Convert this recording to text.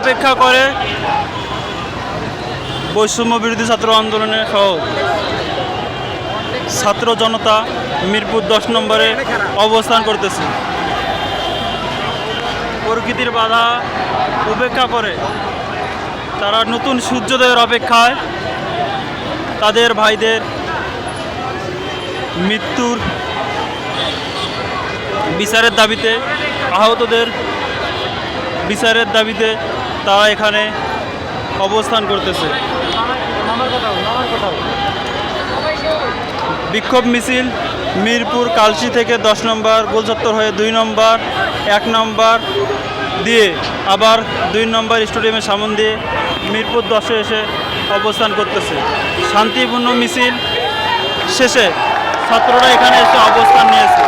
অপেক্ষা করে। বৈষম্য বিরোধী ছাত্র আন্দোলনের সহ ছাত্র জনতা মিরপুর দশ নম্বরে অবস্থান করতেছে। প্রকৃতির বাধা উপেক্ষা করে। তারা নতুন সূর্যোদয়ের অপেক্ষায়। তাদের ভাইদের মৃত্যুর বিচারের দাবিতে আহতদের বিচারের দাবিতে তারা এখানে অবস্থান করতেছে। বিক্ষোভ মিছিল, মিরপুর কালচি থেকে দশ নম্বর, গোলচত্বর হয়ে দুই নম্বর, এক নম্বর দিয়ে আবার দুই নম্বর স্টেডিয়ামের সামন দিয়ে মিরপুর দশে এসে অবস্থান করতেছে। শান্তিপূর্ণ মিছিল শেষে ছাত্ররা এখানে এসে অবস্থান নিয়েছে।